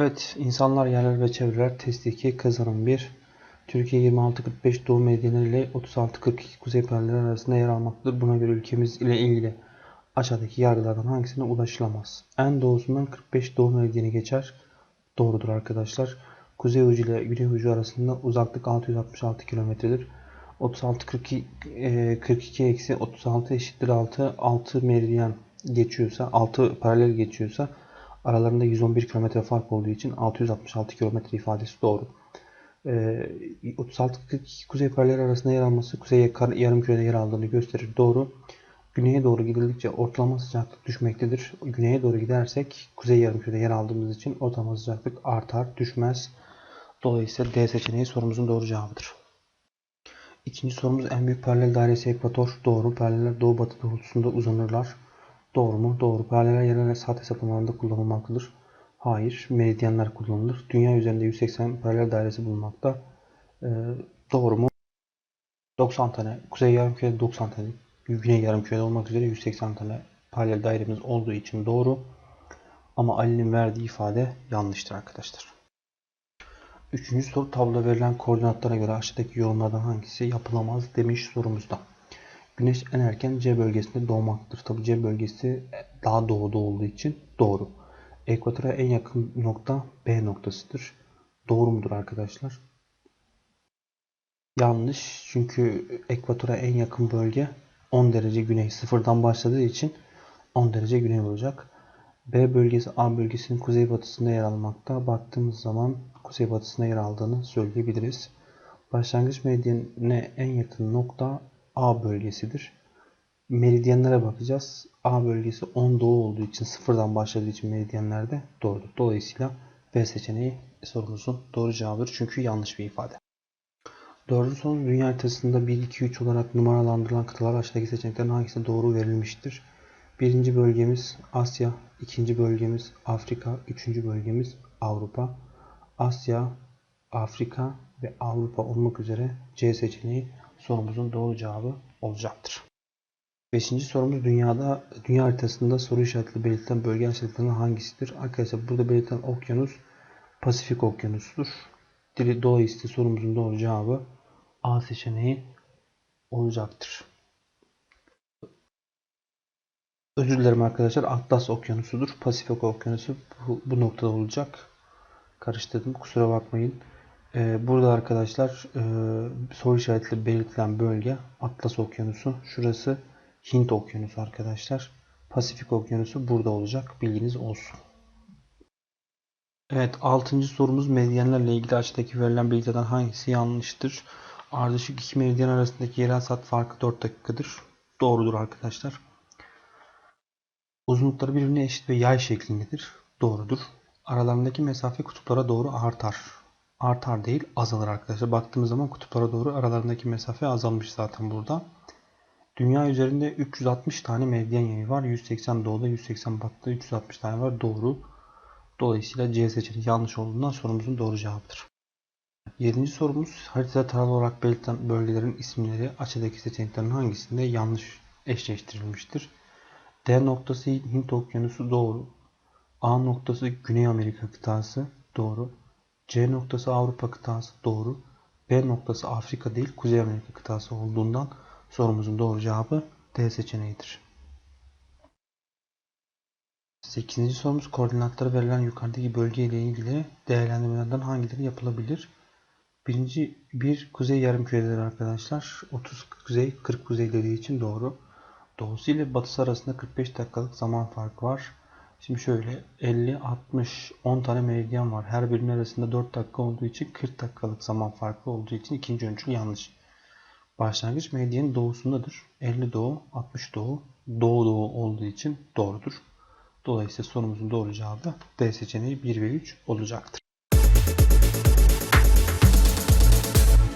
Evet, insanlar, yerler ve çevreler test 2 kazanım 1. Türkiye 26-45 doğu medyanları ile 36-42 kuzey paralelleri arasında yer almaktadır. Buna göre ülkemiz ile ilgili aşağıdaki yargılardan hangisine ulaşılamaz? En doğusundan 45 doğu medyanı geçer. Doğrudur arkadaşlar. Kuzey ucu ile güney ucu arasında uzaklık 666 kilometredir. 36 42 e, 42 eksi 36 eşittir 6 6 meridyen geçiyorsa 6 paralel geçiyorsa aralarında 111 kilometre fark olduğu için 666 kilometre ifadesi doğru. E, 36 42 kuzey paralel arasında yer alması kuzey yarım kürede yer aldığını gösterir. Doğru. Güneye doğru gidildikçe ortalama sıcaklık düşmektedir. Güneye doğru gidersek kuzey yarımkürede yer aldığımız için ortalama sıcaklık artar, düşmez. Dolayısıyla D seçeneği sorumuzun doğru cevabıdır. İkinci sorumuz en büyük paralel dairesi ekvator. Doğru. Paraleller doğu batı doğrultusunda uzanırlar. Doğru mu? Doğru. Paraleller yerel saat hesaplamalarında kullanılmaktadır. Hayır. Meridyenler kullanılır. Dünya üzerinde 180 paralel dairesi bulunmakta. Ee, doğru mu? 90 tane. Kuzey yarımkürede 90 tane. Güney yarımkürede olmak üzere 180 tane paralel dairemiz olduğu için doğru. Ama Ali'nin verdiği ifade yanlıştır arkadaşlar. Üçüncü soru tabloda verilen koordinatlara göre aşağıdaki yorumlardan hangisi yapılamaz demiş sorumuzda. Güneş en erken C bölgesinde doğmaktadır. Tabi C bölgesi daha doğuda olduğu için doğru. Ekvatora en yakın nokta B noktasıdır. Doğru mudur arkadaşlar? Yanlış. Çünkü ekvatora en yakın bölge 10 derece güney. Sıfırdan başladığı için 10 derece güney olacak. B bölgesi A bölgesinin kuzeybatısında yer almakta. Baktığımız zaman kuzeybatısında yer aldığını söyleyebiliriz. Başlangıç meridyenine en yakın nokta A bölgesidir. Meridyenlere bakacağız. A bölgesi 10 doğu olduğu için sıfırdan başladığı için meridyenlerde doğrudur. Dolayısıyla B seçeneği sorumuzun doğru cevabıdır. Çünkü yanlış bir ifade. Dördüncü soru dünya haritasında 1, 2, 3 olarak numaralandırılan kıtalar aşağıdaki seçeneklerin hangisine doğru verilmiştir? Birinci bölgemiz Asya, ikinci bölgemiz Afrika, üçüncü bölgemiz Avrupa. Asya, Afrika ve Avrupa olmak üzere C seçeneği sorumuzun doğru cevabı olacaktır. Beşinci sorumuz dünyada dünya haritasında soru işaretli belirtilen bölge aşağıdakilerden hangisidir? Arkadaşlar burada belirtilen okyanus Pasifik okyanusudur. Dolayısıyla sorumuzun doğru cevabı A seçeneği olacaktır. Özür dilerim arkadaşlar. Atlas Okyanusu'dur. Pasifik Okyanusu bu, bu noktada olacak. Karıştırdım. Kusura bakmayın. Ee, burada arkadaşlar e, soru işaretli belirtilen bölge Atlas Okyanusu. Şurası Hint Okyanusu arkadaşlar. Pasifik Okyanusu burada olacak. Bilginiz olsun. Evet 6. sorumuz meridyenlerle ilgili aşağıdaki verilen bilgilerden hangisi yanlıştır? Ardışık iki meridyen arasındaki yerel saat farkı 4 dakikadır. Doğrudur arkadaşlar. Uzunlukları birbirine eşit ve yay şeklindedir. Doğrudur. Aralarındaki mesafe kutuplara doğru artar. Artar değil azalır arkadaşlar. Baktığımız zaman kutuplara doğru aralarındaki mesafe azalmış zaten burada. Dünya üzerinde 360 tane meridyen yayı var. 180 doğuda 180 batıda 360 tane var. Doğru. Dolayısıyla C seçeneği yanlış olduğundan sorumuzun doğru cevabıdır. Yedinci sorumuz haritada taralı olarak belirtilen bölgelerin isimleri aşağıdaki seçeneklerin hangisinde yanlış eşleştirilmiştir? D noktası Hint Okyanusu doğru. A noktası Güney Amerika kıtası doğru. C noktası Avrupa kıtası doğru. B noktası Afrika değil Kuzey Amerika kıtası olduğundan sorumuzun doğru cevabı D seçeneğidir. 8. sorumuz koordinatları verilen yukarıdaki bölge ile ilgili değerlendirmelerden hangileri yapılabilir? Birinci bir kuzey yarımküredir arkadaşlar. 30 kuzey 40 kuzey dediği için doğru. Doğusu ile batısı arasında 45 dakikalık zaman farkı var. Şimdi şöyle 50, 60, 10 tane meridyen var. Her birinin arasında 4 dakika olduğu için 40 dakikalık zaman farkı olduğu için ikinci öncül yanlış. Başlangıç meridyenin doğusundadır. 50 doğu, 60 doğu, doğu doğu olduğu için doğrudur. Dolayısıyla sorumuzun doğru cevabı D seçeneği 1 ve 3 olacaktır.